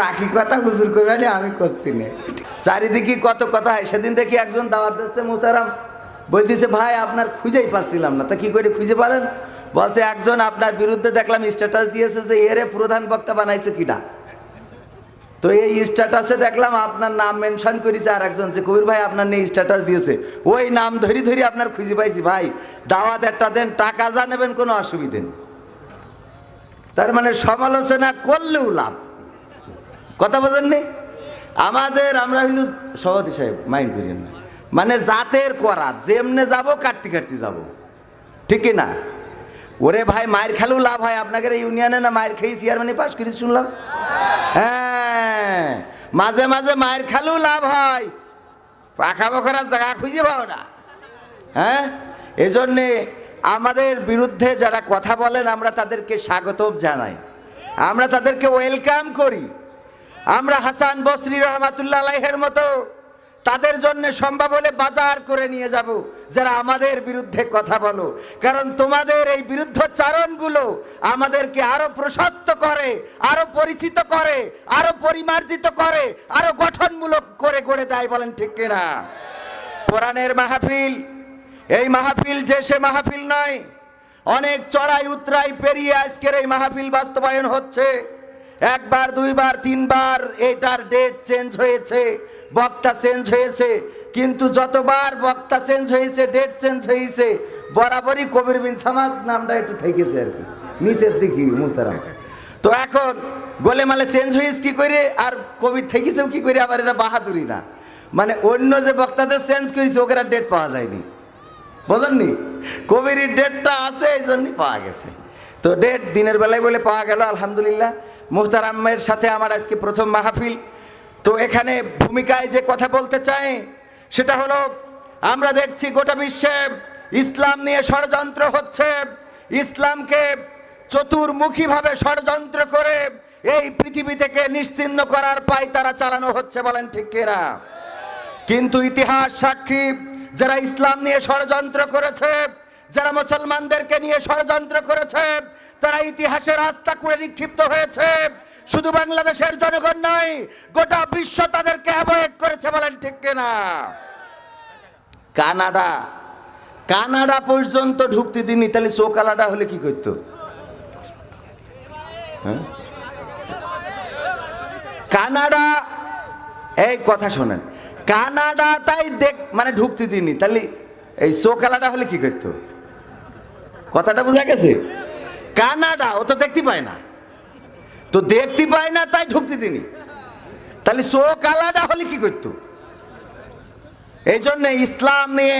বাকি কথা হুজুর করবে আমি করছি না। চারিদিকে কত কথা হয়। সেদিন দেখি একজন দাওয়াত দিচ্ছে মোতারাম বলতেছে, ভাই, আপনার খুঁজেই পাচ্ছিলাম না। তা কি করে খুঁজে পারেন বলছে, একজন আপনার বিরুদ্ধে দেখলাম স্ট্যাটাস দিয়েছে যে এরে প্রধান বক্তা বানাইছে কিনা। তো এই স্ট্যাটাসে দেখলাম আপনার নাম মেনশন করেছে আর একজন যে, কবির ভাই, আপনার নিয়ে স্ট্যাটাস দিয়েছে। ওই নাম ধরি ধরি আপনার খুঁজে পাইছি। ভাই, দাওয়াত একটা দেন, টাকা যা নেবেন, কোনো অসুবিধে নেই। তার মানে সমালোচনা করলেও লাভ। কথা বোঝেননি? আমাদের আমরা হইল সভাপতি সাহেব মাইন্ড করিয়েন না। মানে জাতের করা, যেমনে যাব কাটতে কাটতে যাব। ঠিক না? ওরে ভাই, মায়ের খেলেও লাভ হয়। আপনাদের ইউনিয়নে না মায়ের খেয়ে চেয়ারম্যানে পাশ করেছি শুনলাম? হ্যাঁ মাঝে মাঝে মায়ের খেলেও লাভ হয়। পাখা বখরার জায়গা খুঁজে পাও না। হ্যাঁ? এজন্যে আমাদের বিরুদ্ধে যারা কথা বলেন, আমরা তাদেরকে স্বাগতম জানাই। আমরা তাদেরকে ওয়েলকাম করি। আমরা হাসান বসরি রহমাতুল্লাহ মতো তাদের জন্য সম্ভব হলে বাজার করে নিয়ে যাব, যারা আমাদের বিরুদ্ধে কথা বলো। কারণ তোমাদের এই বিরুদ্ধচারণগুলো আমাদেরকে আরও প্রশস্ত করে, আরও পরিচিত করে, আরও পরিমার্জিত করে, আরও গঠনমূলক করে গড়ে দেয় বলেন ঠিক কিনা? কোরআনের মাহফিল, এই মাহফিল যে সে মাহফিল নয়, অনেক চড়াই উতরাই পেরিয়ে আজকের এই মাহফিল বাস্তবায়ন হচ্ছে। একবার, দুইবার, তিনবার এটার ডেট চেঞ্জ হয়েছে, বক্তা চেঞ্জ হয়েছে, কিন্তু যতবার বক্তা চেঞ্জ হয়েছে ডেট চেঞ্জ হয়েছে, বরাবরই কবির বিন সামাদ নামটা একটু থেকেছে আর কি, নিচের দিকে মুতারাম তো এখন গোলেমালে চেঞ্জ হয়েছে কি করে, আর কবি থেকেছেও কি করে, আবার এটা বাহাদুরি না। মানে অন্য যে বক্তাদের চেঞ্জ করেছে, ওকে ডেট পাওয়া যায়নি। বোঝেননি? কবির ডেটটা আছে, এই জন্যই পাওয়া গেছে। তো ডেট দিনের বেলায় বলে পাওয়া গেল, আলহামদুলিল্লাহ। মুহতারামের সাথে আমার আজকে প্রথম মাহফিল। তো এখানে ভূমিকায় যে কথা বলতে চাই, সেটা হলো, আমরা দেখছি গোটা বিশ্বে ইসলাম নিয়ে ষড়যন্ত্র হচ্ছে। ইসলামকে চতুর্মুখীভাবে ষড়যন্ত্র করে এই পৃথিবী থেকে নিশ্চিহ্ন করার পায় তারা চালানো হচ্ছে, বলেন ঠিক কিনা কিন্তু ইতিহাস সাক্ষী, যারা ইসলাম নিয়ে ষড়যন্ত্র করেছে যারা মুসলমানদেরকে নিয়ে ষড়যন্ত্র করেছে, তারা ইতিহাসের রাস্তা করে নিক্ষিপ্ত হয়েছে। শুধু বাংলাদেশের জনগণ নয়, গোটা বিশ্ব তাদেরকে অ্যাভয়েড করেছে বলেন ঠিক কিনা? কানাডা। কানাডা পর্যন্ত ঢুকতে দিনই তাহলে সোকালাডা হলে কি করতো? হ্যাঁ? কানাডা, এই কথা শোনেন। কানাডা তাই দেখ মানে ঢুকতে দিনি তাহলে এই সোকালাটা হলে কি করতো? কথাটা বোঝা গেছে? কানাডা, ও তো দেখতে পায় না। তো দেখতে পায় না, তাই ঢুকতে দিনি তাহলে সোকালাটা হলে কি করতো? এই জন্যে ইসলাম নিয়ে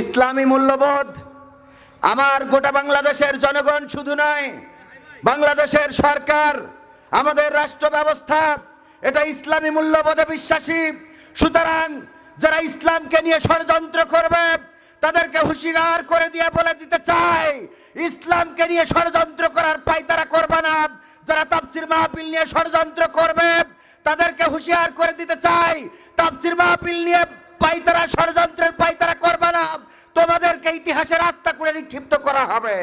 ইসলামী মূল্যবোধ আমার গোটা বাংলাদেশের জনগণ শুধু নয়, বাংলাদেশের সরকার, আমাদের রাষ্ট্র ব্যবস্থা, এটা ইসলামী মূল্যবোধে বিশ্বাসী। সুতরাং যারা ইসলামকে নিয়ে ষড়যন্ত্র করবে তাদেরকে হুঁশিয়ার করে দিয়ে বলে দিতে চাই, ইসলামকে নিয়ে ষড়যন্ত্র করার পাই তারা করবে না। যারা তাফসির মাহফিল নিয়ে ষড়যন্ত্র করবে, তাদেরকে হুঁশিয়ার করে দিতে চাই, তাফসির মাহফিল নিয়ে পাইতারা ষড়যন্ত্রের পাইতারা করবে না। তোমাদেরকে ইতিহাসের রাস্তা করে নিক্ষিপ্ত করা হবে।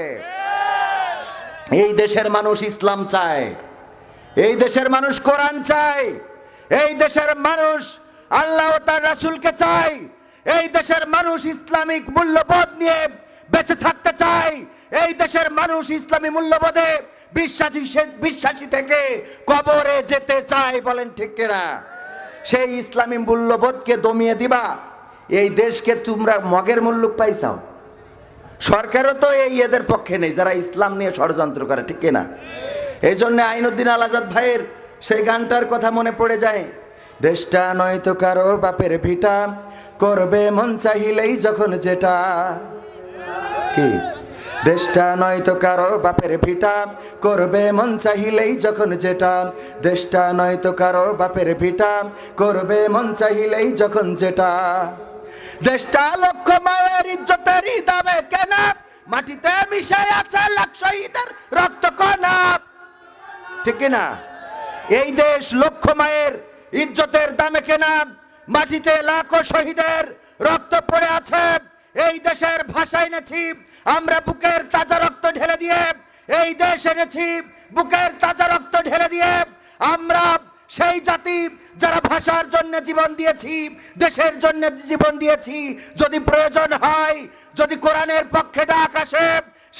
এই দেশের মানুষ ইসলাম চায়, এই দেশের মানুষ কোরআন চায়, এই দেশের মানুষ আল্লাহ তার রাসূলকে চায়। এই দেশের মানুষ ইসলামিক মূল্যবোধ নিয়ে বেঁচে থাকতে চায়। এই দেশের মানুষ ইসলামী মূল্যবোধে বিশ্বাসী বিশ্বাসী থেকে কবরে যেতে চায়, বলেন ঠিক কিনা? সেই ইসলামী মূল্যবোধকে দমিয়ে দিবা। এই দেশকে তোমরা মগের মূল্য পাইছাও। সরকারও তো এই এদের পক্ষে নেই, যারা ইসলাম নিয়ে ষড়যন্ত্র করে, ঠিক না এই জন্য আইনুদ্দিন আল আজাদ ভাইয়ের সেই গানটার কথা মনে পড়ে যায়, দেশটা নয়তো কারও বাপের ভিটা করবে মন চাহিলেই যখন যেটা। কি? দেশটা নয় তো কারও বাপের ভিটা। করবে মন চাহিলেই যখন যেটা। দেশটা নয় তো কারও বাপের ভিটা। করবে মন চাহিলেই যখন যেটা। দেশটা লক্ষ মায়ের ইজ্জতেরই দামে কেন। মাটিতে মিশে আছে লাখ রক্ত কণা ঠিক না এই দেশ লক্ষ মায়ের ইজ্জতের দামে কেনা। মাটিতে লাখো শহীদের রক্ত পড়ে আছে। এই দেশের ভাষা এনেছি, আমরা বুকের তাজা রক্ত ঢেলে দিয়ে, এই দেশ এনেছি, বুকের তাজা রক্ত ঢেলে দিয়ে, আমরা সেই জাতি যারা ভাষার জন্য জীবন দিয়েছি, দেশের জন্য জীবন দিয়েছি। যদি প্রয়োজন হয়, যদি কোরআনের পক্ষে ডাক আসে,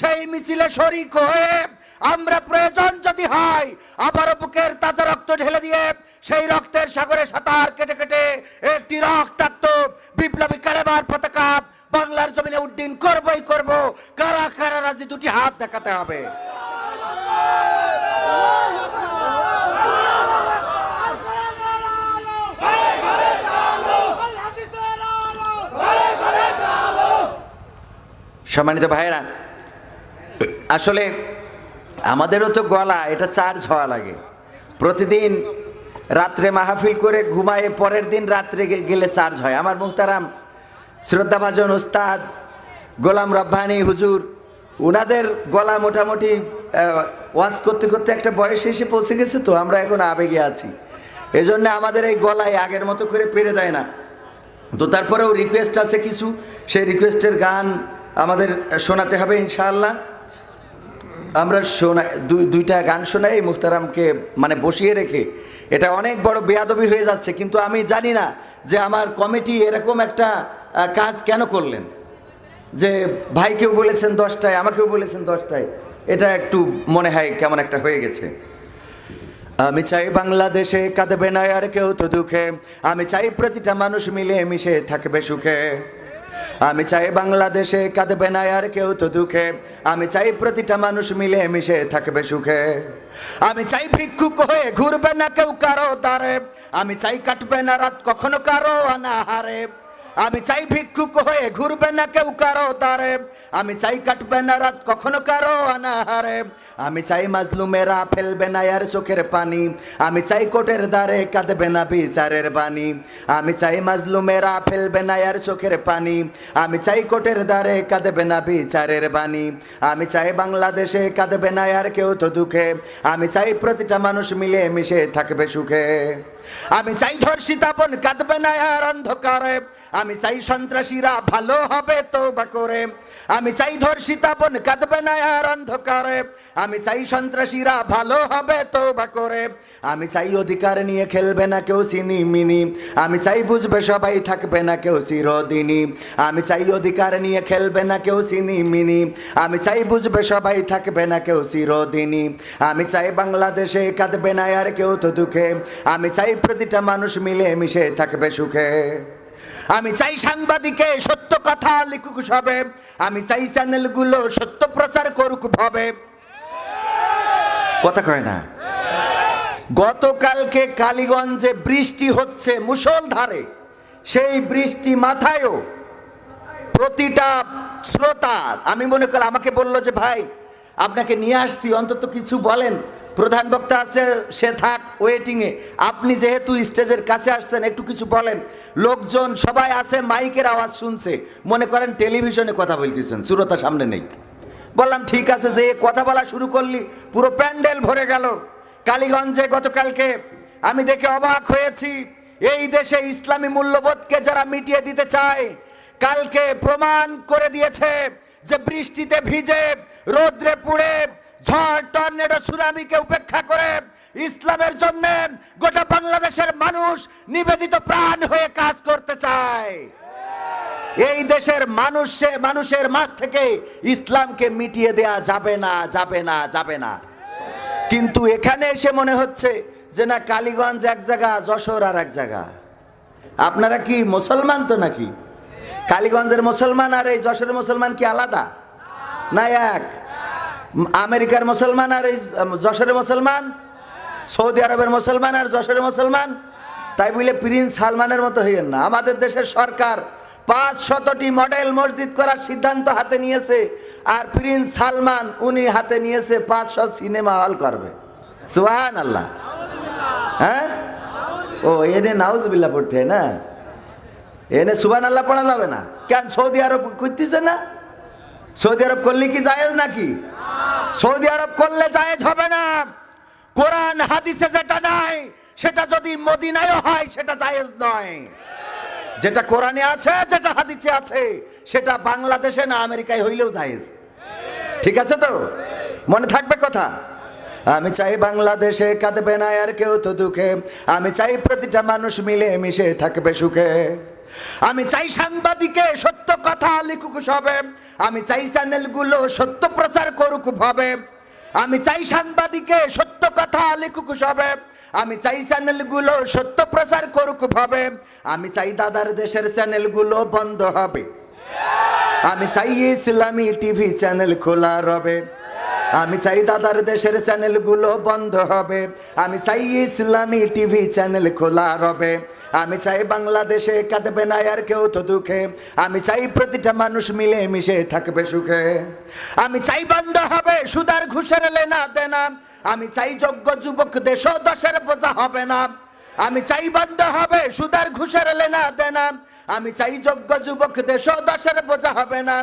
সেই মিছিলে শরিক হয়ে আমরা প্রয়োজন যদি হয় আবারও বুকের তাজা রক্ত ঢেলে দিয়ে সেই রক্তের সাগরে সাঁতার কেটে কেটে একটি রক্তাক্ত বিপ্লবী কালেমার পতাকা বাংলার জমিনে উড্ডীন করবই করব। কারা কারা রাজি দুটি হাত দেখাতে হবে? সম্মানিত ভাইয়েরা, আসলে আমাদেরও তো গলা, এটা চার্জ হওয়া লাগে। প্রতিদিন রাত্রে মাহফিল করে ঘুমায়ে পরের দিন রাত্রে গেলে চার্জ হয়। আমার মুহতারাম, শ্রদ্ধাভাজন উস্তাদ, গোলাম রব্বানি হুজুর ওনাদের গলা মোটামুটি ওয়াজ করতে করতে একটা বয়সে এসে পৌঁছে গেছে তো, আমরা এখন আবেগে আছি। এজন্য আমাদের এই গলায় আগের মতো করে পেরে দেয় না। তো তারপরেও রিকোয়েস্ট আছে কিছু, সেই রিকোয়েস্টের গান আমাদের শোনাতে হবে ইনশাআল্লাহ। আমরা শোনা, দুই, দুইটা গান শোনাই, মুখতারামকে মানে বসিয়ে রেখে। এটা অনেক বড় বেয়াদবি হয়ে যাচ্ছে, কিন্তু আমি জানি না যে আমার কমিটি এরকম একটা কাজ কেন করলেন। যে ভাইকেও বলেছেন দশটায়, আমাকেও বলেছেন দশটায়। এটা একটু মনে হয় কেমন একটা হয়ে গেছে। আমি চাই বাংলাদেশে কাঁদবে না আর কেউ তো দুঃখে। আমি চাই প্রতিটা মানুষ মিলে মিশে থাকবে সুখে। আমি চাই বাংলাদেশে কাঁদবে না আর কেউ তো দুঃখে। আমি চাই প্রতিটা মানুষ মিলে মিশে থাকবে সুখে। আমি চাই ভিক্ষুক হয়ে ঘুরবে না কেউ কারও দ্বারে। আমি চাই কাটবে না রাত কখনো কারও অনাহারে আমি চাই ভিক্ষুক হয়ে ঘুরবে না কেউ কারও দ্বারে। আমি চাই কাটবে না রাত কখনো কারও অনাহারে আমি চাই মাজলুমেরা ফেলবে না আর চোখের পানি। আমি চাই কোটের দ্বারে কাঁদবে না বিচারের বাণী। আমি চাই মাজলুমেরা ফেলবে না আর চোখের পানি। আমি চাই কোটের দ্বারে কাঁদবে না বিচারের বাণী। আমি চাই বাংলাদেশে কাঁদবে না আর কেউ তো দুঃখে। আমি চাই প্রতিটা মানুষ মিলে মিশে থাকবে সুখে। আমি চাই ধর্ষিতাপন কাঁদবে না আর অন্ধকারে। আমি চাই সন্ত্রাসীরা ভালো হবে তো তৌবা করে। আমি চাই ধর্ষিতাপন কাঁদবে না আর অন্ধকারে। আমি চাই সন্ত্রাসীরা ভালো হবে তো তৌবা করে। আমি চাই অধিকার নিয়ে খেলবে না কেউ চিনি মিনি আমি চাই বুঝবে সবাই থাকবে না কেউ চিরদিনই। আমি চাই অধিকার নিয়ে খেলবে না কেউ চিনি মিনি আমি চাই বুঝবে সবাই থাকবে না কেউ চিরদিনই। আমি চাই বাংলাদেশে কাঁদবে না আর কেউ তো দুঃখে। আমি চাই প্রতিটা মানুষ মিলে মিশে থাকবে সুখে। আমি চাই সাংবাদিকে সত্য কথা লিখুক সবে। আমি চাই চ্যানেলগুলো সত্য প্রচার করুক ভাবে। কথা কয় না? গতকালকে কালীগঞ্জে বৃষ্টি হচ্ছে মুষলধারে সেই বৃষ্টি মাথায়ও প্রতিটা শ্রোতা, আমি মনে করি আমাকে বলল যে, ভাই আপনাকে নিয়ে আসছি, অন্তত কিছু বলেন। প্রধান বক্তা আছে, সে থাক ওয়েটিংয়ে আপনি যেহেতু স্টেজের কাছে আসছেন, একটু কিছু বলেন। লোকজন সবাই আছে, মাইকের আওয়াজ শুনছে। মনে করেন টেলিভিশনে কথা বলতেছেন শ্রোতা সামনে নেই। বললাম, ঠিক আছে, যে কথা বলা শুরু করলি, পুরো প্যান্ডেল ভরে গেল। কালীগঞ্জে গতকালকে আমি দেখে অবাক হয়েছি। এই দেশে ইসলামী মূল্যবোধকে যারা মিটিয়ে দিতে চায়, কালকে প্রমাণ করে দিয়েছে যে বৃষ্টিতে ভিজে রোদ্রে পুড়ে ঝড়, টর্নেডো, সুনামিকে উপেক্ষা করে ইসলামের জন্য গোটা বাংলাদেশের মানুষ নিবেদিত প্রাণ হয়ে কাজ করতে চায়। এই দেশের মানুষে মানুষের মাঝ থেকে ইসলামকে মিটিয়ে দেয়া যাবে না যাবে না যাবে না। কিন্তু এখানে এসে মনে হচ্ছে যে না, কালীগঞ্জ এক জায়গা, যশোর আর এক জায়গা। আপনারা কি মুসলমান তো নাকি? কালীগঞ্জের মুসলমান আর এই যশোরের মুসলমান কি আলাদা? না এক। আমেরিকার মুসলমান আর এই যশোরের মুসলমান? সৌদি আরবের মুসলমান আর যশোরের মুসলমান? তাই বলে প্রিন্স সালমানের মতো হইয়েন না। আমাদের দেশের সরকার পাঁচ শতটি মডেল মসজিদ করার সিদ্ধান্ত হাতে নিয়েছে আর প্রিন্স সালমান উনি হাতে নিয়েছে পাঁচশো সিনেমা হল করবে। সুহান আল্লাহ হ্যাঁ? ও, এনে নাউজবিল্লা পড়তে না? এনে সুবান আল্লাহ পড়া যাবে না। কেন সৌদি আরব করতেছে না? সৌদি আরব করলে কি জায়েজ নাকি? সৌদি আরব করলে জায়েজ হবে না। কোরআন, হাদিসে যেটা নাই, সেটা যদি মদিনায়ও হয়, সেটা জায়েজ নয়। যেটা কোরআনে আছে, যেটা হাদিসে আছে, সেটা বাংলাদেশে না আমেরিকায় হইলেও জায়েজ। ঠিক আছে তো? মনে থাকবে কথা? আমি চাই বাংলাদেশে কাঁদবে না আর কেউ তো দুঃখে। আমি চাই প্রতিটা মানুষ মিলে মিশে থাকবে সুখে। আমি চাই সাংবাদিকে সত্য কথা লিখুক সবে। আমি চাই চ্যানেলগুলো সত্য প্রচার করুক ভাবে। আমি চাই সাংবাদিকে সত্য কথা লিখুক সবে। আমি চাই চ্যানেলগুলো সত্য প্রচার করুক ভাবে। আমি চাই দাদার দেশের চ্যানেলগুলো বন্ধ হবে। আমি চাই ইসলামী টিভি চ্যানেল খোলা রবে। আমি চাই দাদার দেশের চ্যানেলগুলো বন্ধ হবে। আমি চাই ইসলামী টিভি চ্যানেল খোলা রবে। আমি চাই বাংলাদেশে কাঁদবে না আর কেউ তো দুঃখে। আমি চাই প্রতিটা মানুষ মিলে মিশে থাকবে সুখে। আমি চাই বন্ধ হবে সুদার ঘুষের লেনা দেনা। আমি চাই যোগ্য যুবক দেশ দশের বোঝা হবে না। আমি চাই বন্ধ হবে, সুদার ঘুষের লেনা দেনা। আমি চাই যোগ্য যুবক দেশ দশের বোঝা হবে না।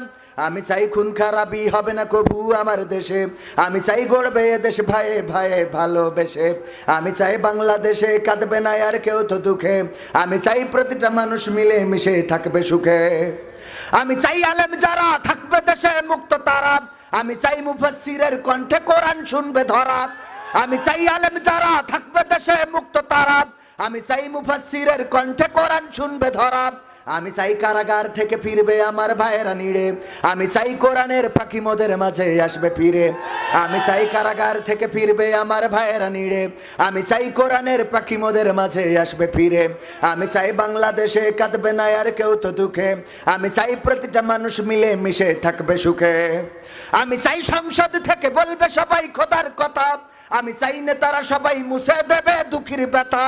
আমি চাই খুন খারাপই হবে না কবু আমার দেশে। আমি চাই গড়বে দেশ ভাইয়ে ভাইয়ে ভালোবেসে। আমি চাই বাংলাদেশে কাঁদবে না আর কেউ তো দুঃখে। আমি চাই প্রতিটা মানুষ মিলে মিশে থাকবে সুখে। আমি চাই আলেম যারা থাকবে দেশে মুক্ত তারা। আমি চাই মুফাসসিরের কণ্ঠে কোরআন শুনবে ধরা। আমি চাই আলেম যারা থাকবে দেশে মুক্ত তারা। আমি চাই মুফাসসিরের কণ্ঠে কোরআন শুনবে ধরা। আমি চাই কারাগার থেকে ফিরবে আমার ভাইয়েরা নিড়ে। আমি চাই কোরআনের পাখি মোদের মাঝে আসবে ফিরে। আমি চাই কারাগার থেকে ফিরবে আমার ভাইয়েরা নিড়ে। আমি চাই কোরআনের পাখি মোদের মাঝে আসবে ফিরে। আমি চাই বাংলাদেশে কাঁদবে না আর কেউ তো দুঃখে। আমি চাই প্রতিটা মানুষ মিলে মিশে থাকবে সুখে। আমি চাই সংসদ থেকে বলবে সবাই খোদার কথা। আমি চাই নেতারা সবাই মুছে দেবে দুঃখীর ব্যথা।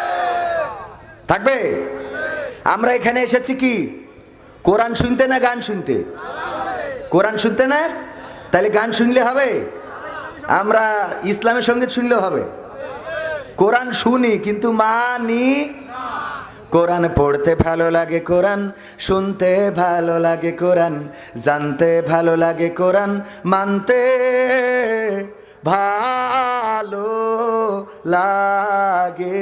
থাকবে? আমরা এখানে এসেছি কি? কোরআন শুনতে না গান শুনতে? কোরআন শুনতে না? তাহলে গান শুনলে হবে? আমরা ইসলামের সঙ্গে শুনলেও হবে। কোরআন শুনি, কিন্তু মানি কোরআন পড়তে ভালো লাগে কোরআন, শুনতে ভালো লাগে কোরআন, জানতে ভালো লাগে কোরআন, মানতে ভালো লাগে।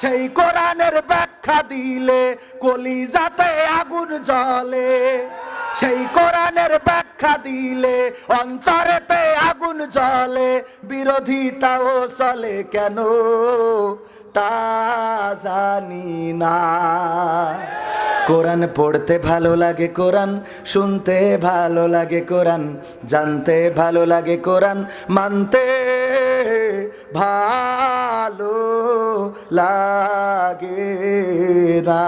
সেই কোরআনের ব্যাখ্যা দিলে কলিজাতে আগুন জলে সেই কোরআনের ব্যাখ্যা দিলে অন্তরেতে আগুন জ্বলে। বিরোধিতাও চলে কেন? তা জানি না। কোরআন পড়তে ভালো লাগে কোরআন, শুনতে ভালো লাগে কোরআন, জানতে ভালো লাগে কোরআন, মানতে ভালো লাগে না।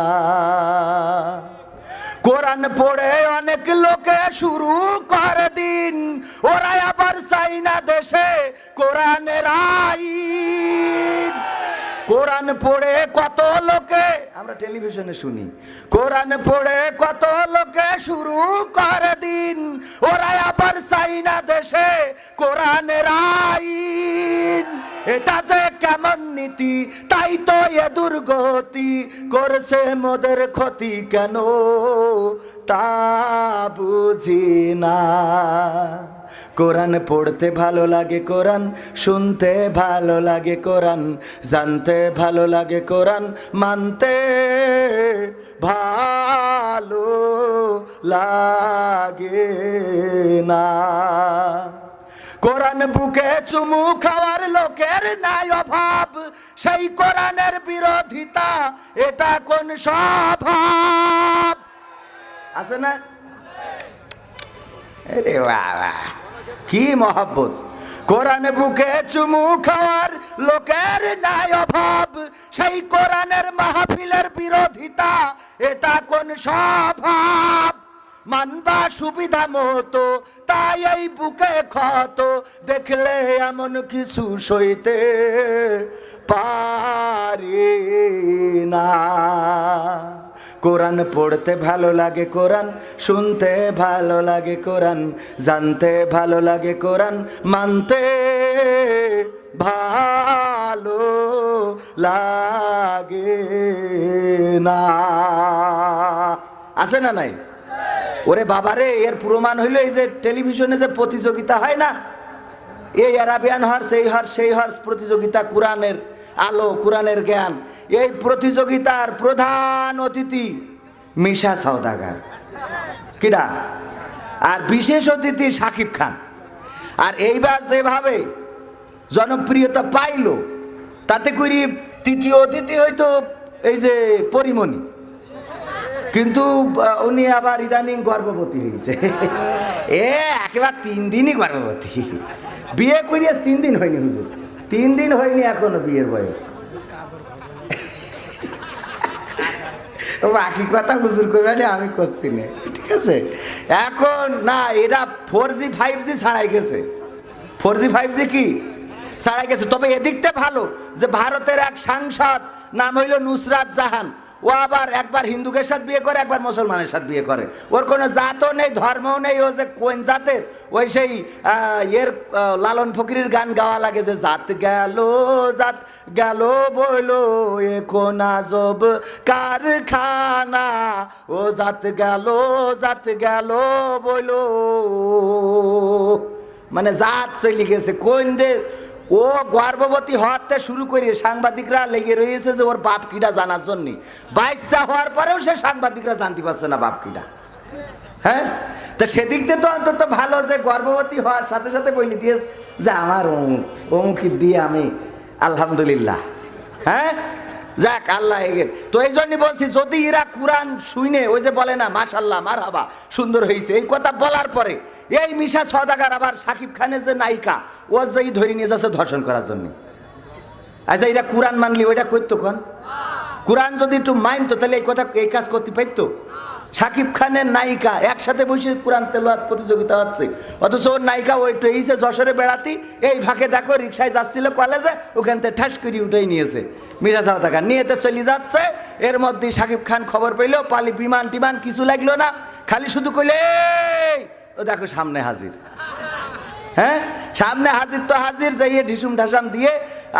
কোরআন পড়ে অনেক লোকে শুরু করে দিন ওরা আবার চাই না দেশে কোরআনের আইন। কোরআন পড়ে কত লোকে, আমরা টেলিভিশনে শুনি, কোরআন পড়ে কত লোকে শুরু করে দিন, ওরা আবার চাই না দেশে কোরআনের আইন। এটা যে কেমন নীতি, তাই তো এ দুর্গতি করছে মোদের ক্ষতি কেন, তা বুঝি না। কোরআন পড়তে ভালো লাগে কোরআন, শুনতে ভালো লাগে কোরআন, জানতে ভালো লাগে কোরআন, মানতে ভালো লাগে না। কোরআন বুকে চুমু খাওয়ার লোকের নাই অভাব, সেই কোরআনের বিরোধিতা, এটা কোন স্বভাব? আছে না? আরে বাবা। কি মহাব্বত? কোরআন বুকে চুমু খাওয়ার লোকের নাই অভাব। সেই কোরআনের মাহফিলের বিরোধিতা, এটা কোন স্বভাব? মানবা সুবিধা মতো, তাই এই বুকে ক্ষত। দেখলে এমন কিছু সইতে পারি না। কোরআন পড়তে ভালো লাগে কোরআন, শুনতে ভালো লাগে কোরআন, জানতে ভালো লাগে কোরআন, মানতে ভালো লাগে না। আছে না নাই? ওরে বাবারে, এর প্রমাণ হইল এই যে টেলিভিশনে যে প্রতিযোগিতা হয় না? এই অ্যারাবিয়ান হর্স এই হর্স সেই হর্স প্রতিযোগিতা কোরআনের। আলো, কোরআনের জ্ঞান। এই প্রতিযোগিতার প্রধান অতিথি মিশা সওদাগার। কিরা আর বিশেষ অতিথি সাকিব খান। আর এইবার যেভাবে জনপ্রিয়তা পাইল, তাতে করি তৃতীয় অতিথি হয়তো এই যে পরিমণি। কিন্তু উনি আবার ইদানিং গর্ভবতী হয়েছে। এ, একেবারে তিন দিনই গর্ভবতী। বিয়ে করিয়ে তিন দিন হয়নি হুজুর। তিন দিন হয়নি এখনও বিয়ের বয়স। বাকি কথা হুজুর করবে না আমি করছি না, ঠিক আছে? এখন না এটা ফোর জি ফাইভ জি ছাড়াই গেছে। ফোর জি ফাইভ জি কি? ছাড়াই গেছে। তবে এদিকটা ভালো, যে ভারতের এক সাংসদ, নাম হইল নুসরাত জাহান। ও আবার একবার হিন্দুকের সাথে বিয়ে করে, একবার মুসলমানের সাথে বিয়ে করে। ওর কোনো জাতও নেই, ধর্মও নেই, ও যে কোন জাতের? ওই সেই এর লালন ফকিরের গান গাওয়া লাগে যে, জাত গেল জাত গেল বইলো এখন আজব কারখানা। ও জাত গেল জাত গেল বইলো। মানে জাত চলে গেছে। কোন রে ও গর্ভবতী হওয়াতে শুরু করে সাংবাদিকরা লেগে রয়েছে যে ওর বাপ কিটা জানার জন্য। বাচ্চা হওয়ার পরেও সে সাংবাদিকরা জানতে পারছে না বাপ কিটা হ্যাঁ? তা সেদিক থেকে তো অন্তত ভালো যে গর্ভবতী হওয়ার সাথে সাথে বলি দিয়েছে যে আমার অমুক অমুকি দিয়ে আমি আলহামদুলিল্লাহ। হ্যাঁ? যাক, আল্লাহ এগের তো এই জন্যই বলছি, যদি এরা কোরআন শুনে ওই যে বলে না মাশাল্লাহ মার হাবা সুন্দর হয়েছে এই কথা বলার পরে, এই মিশা সদাগার আবার সাকিব খানের যে নায়িকা, ও যেই ধরে নিয়ে যাচ্ছে ধর্ষণ করার জন্য। আচ্ছা এরা কোরআন মানলি, ওইটা করতো কোন? কোরআন যদি একটু মানতো, তাহলে এই কথা, এই কাজ করতে পারতো? সাকিব খানের নায়িকা একসাথে বসে কোরআন তেলোয়াত প্রতিযোগিতা হচ্ছে। অথচ ওর নায়িকা ওই তো এইসে যশোরে বেড়াতি, এই ফাঁকে দেখো রিক্সায় যাচ্ছিল কলেজে ওখান থেকে ঠাস করে উঠেই নিয়েছে। মিরাজ টাকা নিয়ে তো চলে যাচ্ছে। এর মধ্যে সাকিব খান খবর পেল, পালি বিমান টিমান কিছু লাগল না, খালি শুধু কইলে ও দেখো সামনে হাজির। হ্যাঁ? সামনে হাজির তো হাজির, যাইয়ে ঢিসুম ঢাসাম দিয়ে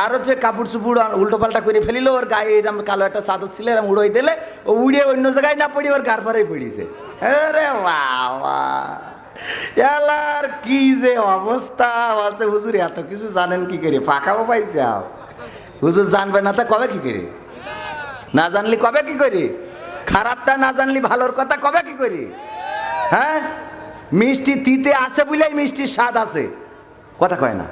আর হচ্ছে কাপড় চুপুড় উল্টো পাল্টা করে ফেলিল, ওর গায়ে এরম কালো একটা চাদর ছিল, এরম উড়োই দিলে, ও উড়িয়ে অন্য জায়গায় না পড়ি ওর গার পরেই পড়িয়েছে। আরে বাবা! এলার কি যে অবস্থা, বলছে, হুজুর, এত কিছু জানেন কি করে? ফাঁকাও পাইছে। হুজুর জানবে না তা কবে কি করে? না জানলি কবে কি করি? খারাপটা না জানলি ভালোর কথা কবে কি করি? হ্যাঁ? মিষ্টি তিতে আছে বলেই মিষ্টির স্বাদ আছে। কথা কয় না?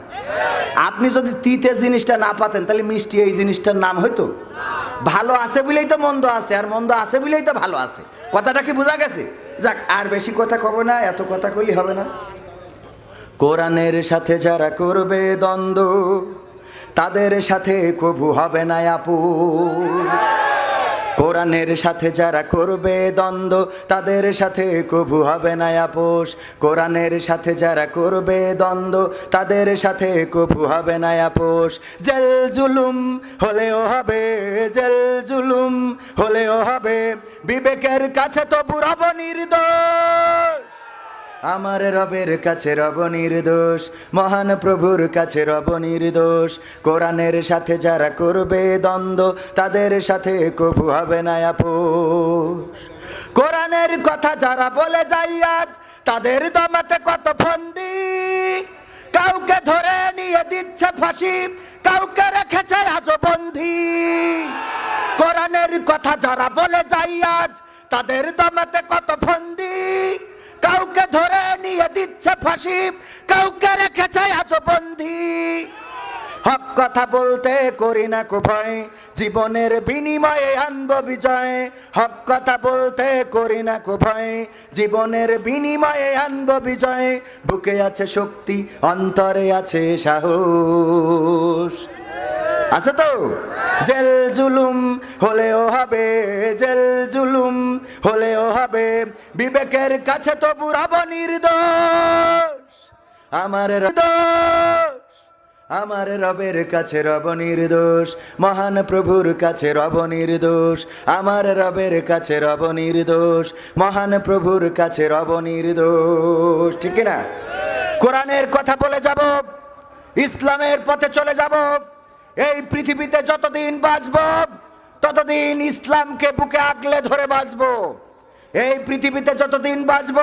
আপনি যদি তিতে জিনিসটা না পাতেন, তাহলে মিষ্টি এই জিনিসটার নাম হয়তো ভালো আছে বলেই তো মন্দ আছে, আর মন্দ আছে বলেই তো ভালো আছে। কথাটা কি বোঝা গেছে? যাক, আর বেশি কথা কব না, এত কথা কইলে হবে না। কোরআনের সাথে যারা করবে দ্বন্দ্ব, তাদের সাথে কবু হবে না আপু। কোরআনের সাথে যারা করবে দ্বন্দ্ব, তাদের সাথে কবু হবে না আপোষ। কোরআনের সাথে যারা করবে দ্বন্দ্ব, তাদের সাথে কবু হবে না আপোষ। জেল জুলুম হলেও হবে, জেল জুলুম হলেও হবে। বিবেকের কাছে তো বুড়াবো নির্দোষ। আমার রবের কাছে রব নির্দোষ, মহান প্রভুর কাছে রব নির্দোষ। কোরআনের সাথে যারা করবে দ্বন্দ্ব, তাদের সাথে কবু হবে না আপোষ। কোরআনের কথা যারা বলে যাই আজ, তাদের দমাতে কত ফন্দি। কাউকে ধরে নিয়ে দিচ্ছে ফাঁসি, কাউকে রেখেছে আজ বন্দি। কোরআনের কথা যারা বলে যাই আজ, তাদের দমাতে কত ফন্দি। কাউকে ধরে নিয়ে দিচ্ছে ফাঁসি, কাউকে রেখেছে আজ বন্দি। হক কথা বলতে করি না ভয় জীবনের বিনিময়ে আনব বিজয়। হক কথা বলতে করি না ভয় জীবনের বিনিময়ে আনব বিজয়। বুকে আছে শক্তি, অন্তরে আছে সাহস। আছে তো? জেল জুলুম হলেও হবে, জেল জুলুম হলেও হবে। বিবেকের কাছে তো বুড়াব নির্দোষ আমার দোষ, আমার রবের কাছে রব নির্দোষ মহান প্রভুর কাছে রব নির্দোষ আমার রবের কাছে রব নির্দোষ মহান প্রভুর কাছে রব নির্দোষ ঠিক না কোরআনের কথা বলে যাব, ইসলামের পথে চলে যাব। এই পৃথিবীতে যতদিন বাঁচব, ততদিন ইসলামকে বুকে আগলে ধরে বাঁচব। এই পৃথিবীতে যতদিন বাঁচব,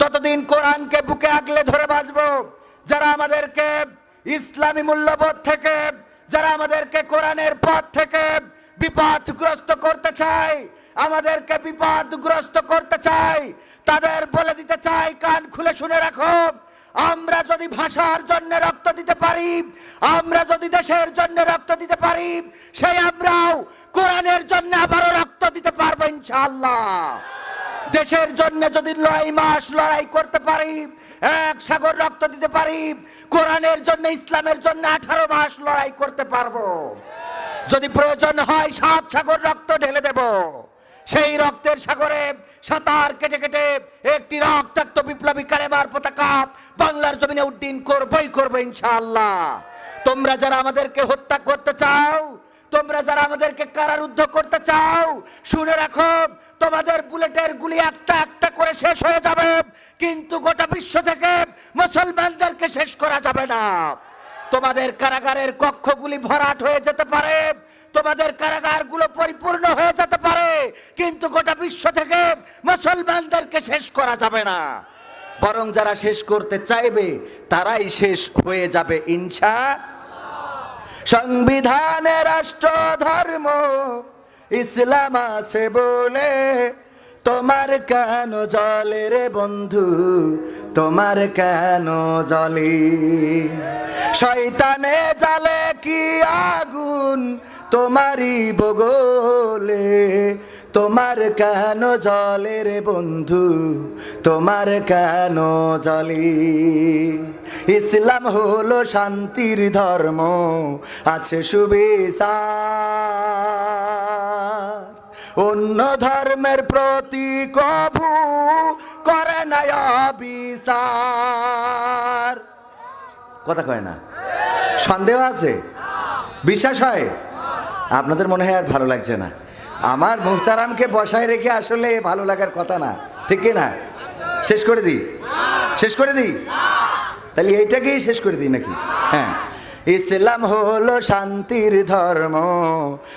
ততদিন কোরআনকে বুকে আগলে ধরে বাঁচব। যারা আমাদেরকে ইসলামী মূল্যবোধ থেকে, যারা আমাদেরকে কোরআনের পথ থেকে বিপদগ্রস্ত করতে চায়, আমাদেরকে বিপদগ্রস্ত করতে চায়, তাদের বলে দিতে চাই, কান খুলে শুনে রাখো। আমরা যদি ভাষার জন্য রক্ত দিতে পারি, আমরা যদি দেশের জন্য রক্ত দিতে পারি, সেই আমরাও কোরআনের জন্য আবারও রক্ত দিতে পারব ইনশাআল্লাহ। দেশের জন্য যদি নয় মাস লড়াই করতে পারি, এক সাগর রক্ত দিতে পারি, কোরআনের জন্য, ইসলামের জন্য আঠারো মাস লড়াই করতে পারব। যদি প্রয়োজন হয় সাত সাগর রক্ত ঢেলে দেব। সেই রক্তের সাগরে সাঁতার কেটে কেটে একটি রক্তাক্ত বিপ্লবী কালেমার পতাকা বাংলার জমিনে উড্ডীন করবই করব ইনশাআল্লাহ। তোমরা যারা আমাদেরকে হত্যা করতে চাও, তোমরা যারা আমাদেরকে কারারুদ্ধ করতে চাও, শুনে রাখো, তোমাদের বুলেটের গুলি একটা একটা করে শেষ হয়ে যাবে, কিন্তু গোটা বিশ্ব থেকে মুসলমানদেরকে শেষ করা যাবে না। তোমাদের কারাগারের কক্ষগুলি ভরাট হয়ে যেতে পারে তোমাদের কারাগারগুলো পরিপূর্ণ হয়ে যেতে পারে, কিন্তু গোটা বিশ্ব থেকে মুসলমানদেরকে শেষ করা যাবে না। বরং যারা শেষ করতে চাইবে, তারাই শেষ হয়ে যাবে, ইনশা সংবিধানে রাষ্ট্র, ধর্ম, ইসলাম আছে বলে তোমার কেন জলে রে বন্ধু? তোমার কেন জলে? শয়তানে জালে কি আগুন? তোমারই বগলে, তোমার কেন জলে রে বন্ধু? তোমার কেন জলে? ইসলাম হলো শান্তির ধর্ম, আছে শুভেচ্ছা অন্য ধর্মের প্রতি কভু করে নয় বিচার কথা কয় না? সন্দেহ আছে? বিশ্বাস হয়? আপনাদের মনে হয় আর ভালো লাগছে না। আমার মুহতারামকে বসায় রেখে আসলে ভালো লাগার কথা না। ঠিক না? শেষ করে দিই? শেষ করে দিই? তাহলে এইটাকেই শেষ করে দিই নাকি? হ্যাঁ। ইসলাম হলো শান্তির ধর্ম,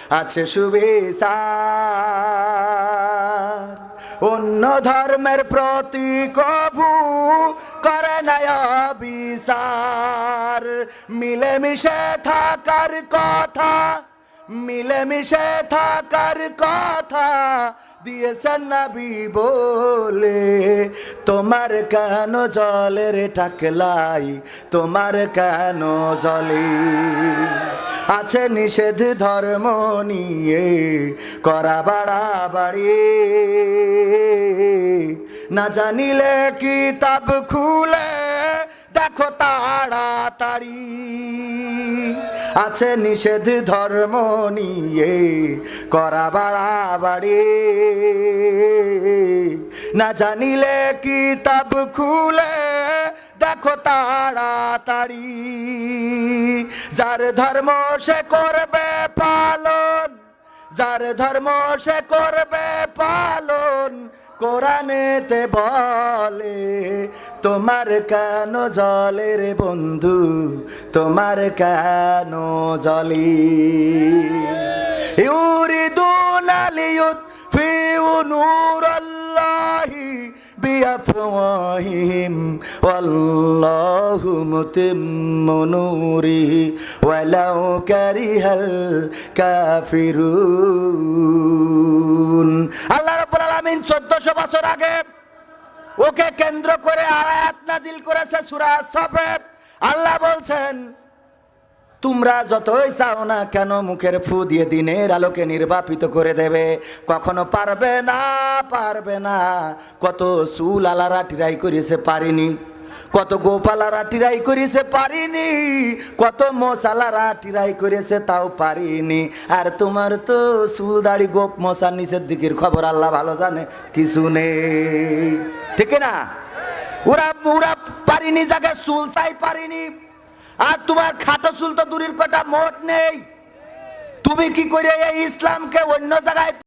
আছে শুভেচ্ছা অন্য ধর্মের প্রতি কবু করে বিচার। মিলেমিশে থাকার কথা মিলেমিশে থাকার কথা দিয়েছেন নবী বলে, তোমার কেন জলের টাকলাই? তোমার কেন জলে? আছে নিষেধ ধর্ম নিয়ে, করা বাড়াবাড়ি না জানিলে কিতাব খুলে, দেখো তাড়াতাড়ি। আছে নিষেধ ধর্ম নিয়ে, করা বাড়াবাড়ি। না জানিলে কিতাব খুলে, দেখো তাড়াতাড়ি। যার ধর্ম সে করবে পালন, যার ধর্ম সে করবে পালন কোরআনেতে বলে তোমার কেন জলে রে বন্ধু তোমার কেন জলি ইউরিদুন আলিয়ুত ফিউ নূর আল্লাহি بأفواههم والله متم نوره ولو كره الكافرون আল্লাহ রাব্বুল আলামিন চোদ্দশো বছর আগে ওকে কেন্দ্র করে আয়াত নাজিল করেছে সুরা সফে আল্লাহ বলছেন, তোমরা যতই চাও না কেন মুখের ফু দিয়ে দিনের আলোকে নির্বাপিত করে দেবে। কখনো পারবে না পারবে না। কত চুল আলারা টিরাই করেছে, পারিনি। কত গোপালারা টিরাই করেছে পারিনি, কত মশালারা টিরাই করেছে তাও পারিনি। আর তোমার তো চুল দাড়ি গোপ মশার নিচের দিকের খবর আল্লাহ ভালো জানে, কিছু নেই। ঠিক না? ওরা ওরা পারিনি জায়গায় চুল চাই পারিনি। আর তোমার খাটো চুল তো দূরের কটা মোট নেই। তুমি কি করে এই ইসলামকে অন্য জায়গায়